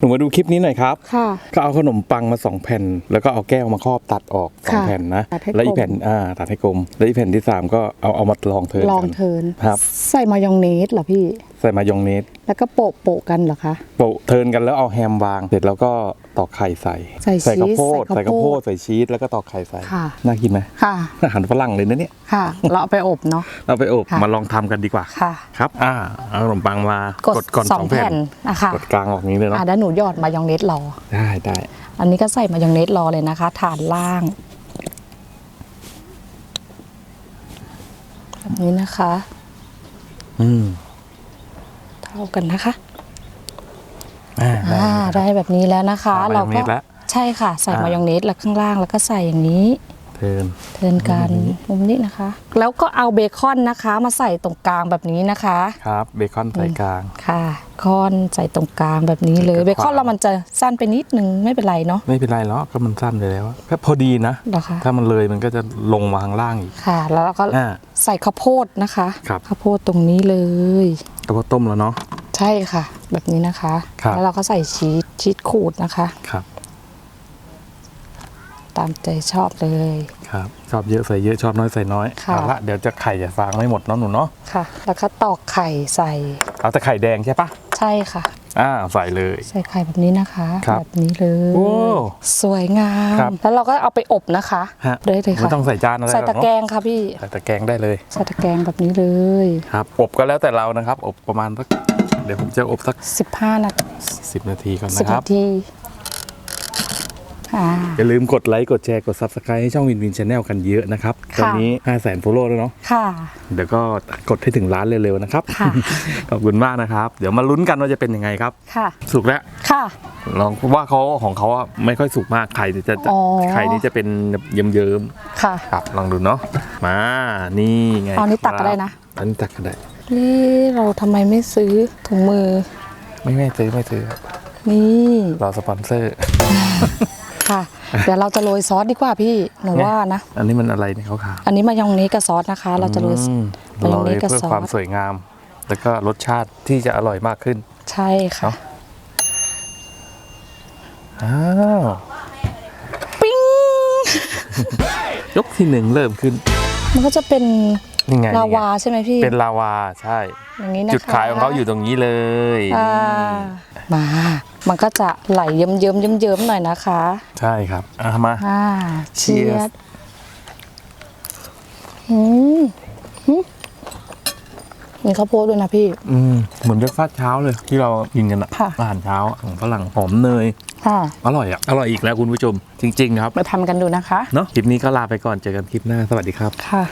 หนูมาดูคลิปนี้หน่อยครับ ค่ะ ก็เอาขนมปังมาสองแผ่น แล้วก็เอาแก้วมาครอบตัดออกสองค่ะแผ่นนะ ตัดให้แล้วอีกกลมแผ่นอ่าตัดให้กลม แล้วอีกแผ่นที่สามก็เอาเอามาลองเทิร์นลองกันเทิร์นครับ ใส่มายองเนสเหรอพี่ใส่มายองเนสแล้วก็โปะโปะกันเหรอคะโปะเทิร์นกันแล้วเอาแฮมวางเสร็จแล้วก็ตอกไข่ใส่ ใส่ข้าวชีสโพดใส่ใส่ข้าข้าววโพโพดดใส่ชีสแล้วก็ตอกไข่ใส่ค่ะน่ากินไหมค่ะอาหารฝรั่งเลยนะเนี่ยค่ะ เราเอาไปอบเนาะเราไปอบค่ะมาลองทำกันดีกว่าค่ะครับอ่าเอาขนมปังมากดก่อนสสอองงแผ่แผ่นนนะคะกดกลางออกนี้เลยเนาะอะแล้วหนูหยอดมายองเนสรอได้ได้อันนี้ก็ใส่มายองเนสรอเลยนะคะ ฐานล่างแบบนี้นะคะ อืม เท่ากันนะคะอ่าได้อ่าได้แบบนี้แล้วนะคะอ่ามายองเนสก็แล้ว ใช่ค่ะ ใส่อ่าม มายองเนสแล้วข้างล่างแล้วก็ใส่อย่างนี้ เทิร์น เทิร์นกันมุมนี้นะคะ แล้วก็เอาเบคอนนะคะ มาใส่ตรงกลางแบบนี้นะคะ ครับ เบคอนใส่กลาง ค่ะคอนใส่ตรงกลางแบบนี้เลยแล้วก็เบคอนขวางเรามันจะสั้นไปนิดนึงไม่เป็นไรเนาะไม่เป็นไรหรอกก็มันสั้นไปแล้วแค่พอดีนะ เหรอคะถ้ามันเลยมันก็จะลงมาข้างล่างอีก ค่ะ แล้วเราก็อ่าใส่ข้าวโพดนะคะครับ ข้าวโพดตรงนี้เลยแล้วก็ต้มแล้วเนาะ ใช่ค่ะ แบบนี้นะคะ ครับ แล้วเราก็ใส่ชีสชีสขูดนะคะ ครับ ตามใจชอบเลย ครับ ชอบเยอะใส่เยอะชอบน้อยใส่น้อยค่ะ เอาละเดี๋ยวจะไข่จะฟางไม่หมดเนาะหนูเนาะค่ะ แล้วก็ตอกไข่ใส่เอาแต่ไข่แดงใช่ปะใช่ค่ะ อ่าใส่เลย ใส่ไข่แบบนี้นะคะ ครับแบบนี้เลยโอ้สวยงาครัม บ แล้วเราก็เอาไปอบนะคะฮะได้เลยไม่ค่ะต้องใส่จานอะไรใส่หรตะอกแกรเนาะงค่ะพี่ใส่ตะแกรงได้เลย ใส่ตะแกรงแบบนี้เลย ครับ อบก็แล้วแต่เรานะครับ อบประมาณสัก เดี๋ยวผมจะอบสัก 15นาที10 นาทีก่อนสิบนะครับนาทีอ่า อย่าลืมกดไลค์กดแชร์กด Subscribe ให้ช่องวินวินชาแนลกันเยอะนะครับค่ะตอนนี้ 5 0 0 0 0 0 follow แล้วเนาะค่ะ เดี๋ยวก็กดให้ถึงล้านเร็วๆนะครับ ค่ะ ขอบคุณมากนะครับ เดี๋ยวมาลุ้นกันว่าจะเป็นยังไงครับ ค่ะ สุกแล้วค่ะ ลองว่าเขาของเขาอะไม่ค่อยสุกมากไข่จะจะอ๋อ ไข่นี่จะเป็นเยิ้มค่ะ ๆครับลองดูเนาะมานี่ไงเอานี่ตักก็ได้นะอันนี้ตักก็ได้ นี่เราทำไมไม่ซื้อถุงมือ ไม่ไม่ซื้อไม่ซื้อครับนี่รอสปอนเซอร์ ค่ะ เดี๋ยวเราจะโรยซอสดีกว่าพี่หนูว่านะ อันนี้มันอะไรเนี่ยขาวอันนี้มายองเนสกับซอสนะคะๆเราจะโรยอืมมายเราองเลเนสยกับเพื่อซอความสสวยงาม แล้วก็รสชาติที่จะอร่อยมากขึ้น ใช่ค่ะเนาะอ้าวปิ้งยกที่หนึ่งเริ่มขึ้น มันก็จะเป็น นี่ไงลานี่ไงวาใช่ไหมพี่ เป็นลาวาใช่ อย่างนี้นะคะจุดขายของเขาอยู่ตรงนี้เลยอ่ามา มันก็จะไหลเยิ้มเยิ้มเยิ้มเยิ้มๆหน่อยนะคะ ใช่ครับอะมาอ่า Cheers อืมอืมมีข้าวโพดด้วยนะพี่ อืมเหมือนเบรกฟาสต์เช้าเลยที่เรากินกันอะค่ะอาหารเช้าของฝรั่งหอมเนยค่ะอร่อยอะอร่อยอีกแล้วคุณผู้ชม จริง ๆ ครับ มาทำกันดูนะคะ เนาะคลิปนี้ก็ลาไปก่อน เจอกันคลิปหน้า สวัสดีครับ ค่ะ